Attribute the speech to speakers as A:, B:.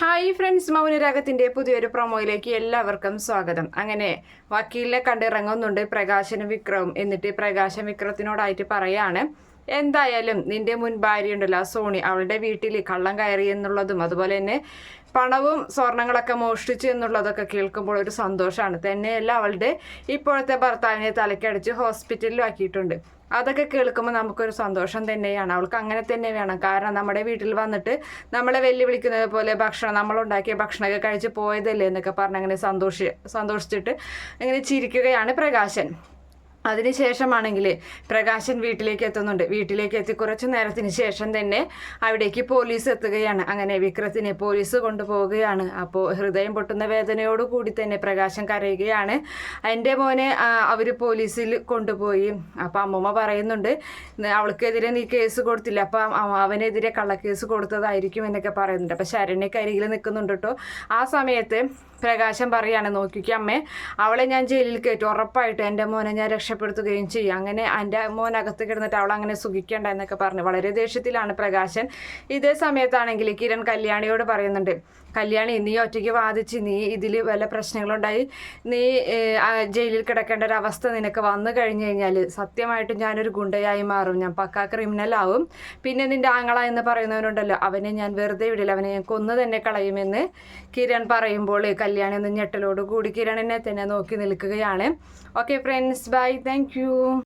A: Hi friends മൗനരാഗത്തിന്റെ പുതിയൊരു പ്രൊമോയിലേക്ക് എല്ലാവർക്കും സ്വാഗതം. അങ്ങനെ വക്കീലിനെ കണ്ടിറങ്ങുന്നുണ്ട് പ്രകാശനും വിക്രവും. എന്നിട്ട് പ്രകാശൻ വിക്രത്തിനോടായിട്ട് പറയാണ് എന്തായാലും നിന്റെ മുൻ ഭാര്യ ഉണ്ടല്ലോ സോണി. അവളുടെ വീട്ടിൽ കള്ളം കയറി എന്നുള്ളതും അതുപോലെ തന്നെ പണവും സ്വർണങ്ങളൊക്കെ മോഷ്ടിച്ചു എന്നുള്ളതൊക്കെ കേൾക്കുമ്പോൾ ഒരു സന്തോഷമാണ്. തന്നെയല്ല അവളുടെ ഇപ്പോഴത്തെ ഭർത്താവിനെ തലക്കടിച്ച് ഹോസ്പിറ്റലിലും ആക്കിയിട്ടുണ്ട്. അതൊക്കെ കേൾക്കുമ്പോൾ നമുക്കൊരു സന്തോഷം തന്നെയാണ്. അവൾക്ക് അങ്ങനെ തന്നെ വേണം. കാരണം നമ്മുടെ വീട്ടിൽ വന്നിട്ട് നമ്മളെ വെല്ലുവിളിക്കുന്നത് പോലെ ഭക്ഷണം നമ്മളുണ്ടാക്കിയ ഭക്ഷണമൊക്കെ കഴിച്ച് പോയതല്ലേ എന്നൊക്കെ പറഞ്ഞ് അങ്ങനെ സന്തോഷി സന്തോഷിച്ചിട്ട് അങ്ങനെ ചിരിക്കുകയാണ് പ്രകാശൻ. അതിനുശേഷമാണെങ്കിൽ പ്രകാശൻ വീട്ടിലേക്ക് എത്തുന്നുണ്ട് വീട്ടിലേക്ക് എത്തി കുറച്ചു നേരത്തിന് ശേഷം തന്നെ അവിടേക്ക് പോലീസ് എത്തുകയാണ്. അങ്ങനെ വിക്രത്തിനെ പോലീസ് കൊണ്ടുപോവുകയാണ്. അപ്പോൾ ഹൃദയം പൊട്ടുന്ന വേദനയോട് കൂടി തന്നെ പ്രകാശൻ കരയുകയാണ്. എന്റെ മോനെ അവർ പോലീസിൽ കൊണ്ടുപോയി. അപ്പോൾ അമ്മമ്മ പറയുന്നുണ്ട് അവൾക്കെതിരെ നീ കേസ് കൊടുത്തില്ല. അപ്പം അവനെതിരെ കള്ളക്കേസ് കൊടുത്തതായിരിക്കും എന്നൊക്കെ പറയുന്നുണ്ട്. അപ്പോൾ ശരണ്യക്ക് അരികിൽ നിൽക്കുന്നുണ്ട് കേട്ടോ. ആ സമയത്ത് പ്രകാശം പറയാണ് നോക്കിക്കമ്മേ അവളെ ഞാൻ ജയിലിൽ കയറ്റും. ഉറപ്പായിട്ട് എന്റെ മോനെ ഞാൻ രക്ഷപ്പെടുത്തുകയും ചെയ്യും. അങ്ങനെ എന്റെ മോൻ അകത്ത് കിടന്നിട്ട് അവൾ അങ്ങനെ സുഖിക്കേണ്ട എന്നൊക്കെ പറഞ്ഞു. വളരെ ദേഷ്യത്തിലാണ് പ്രകാശൻ. ഇതേ സമയത്താണെങ്കിൽ കിരൺ കല്യാണിയോട് പറയുന്നുണ്ട് കല്യാണി നീ ഒറ്റയ്ക്ക് വാദിച്ച് നീ ഇതിൽ വല്ല പ്രശ്നങ്ങളുണ്ടായി? നീ ജയിലിൽ കിടക്കേണ്ട ഒരു അവസ്ഥ നിനക്ക് വന്നു കഴിഞ്ഞു കഴിഞ്ഞാൽ സത്യമായിട്ടും ഞാനൊരു ഗുണ്ടയായി മാറും. ഞാൻ പക്കാ ക്രിമിനലാവും പിന്നെ നിന്റെ ആങ്ങള എന്ന് പറയുന്നവനുണ്ടല്ലോ അവനെ ഞാൻ വെറുതെ വിടില്ല. അവനെ ഞാൻ കൊന്നു തന്നെ കളയുമെന്ന് കിരൺ പറയുമ്പോൾ കല്യാണി ഒന്ന് ഞെട്ടലോട് കൂടി കിരണിനെ തന്നെ നോക്കി നിൽക്കുകയാണ്. Okay friends bye thank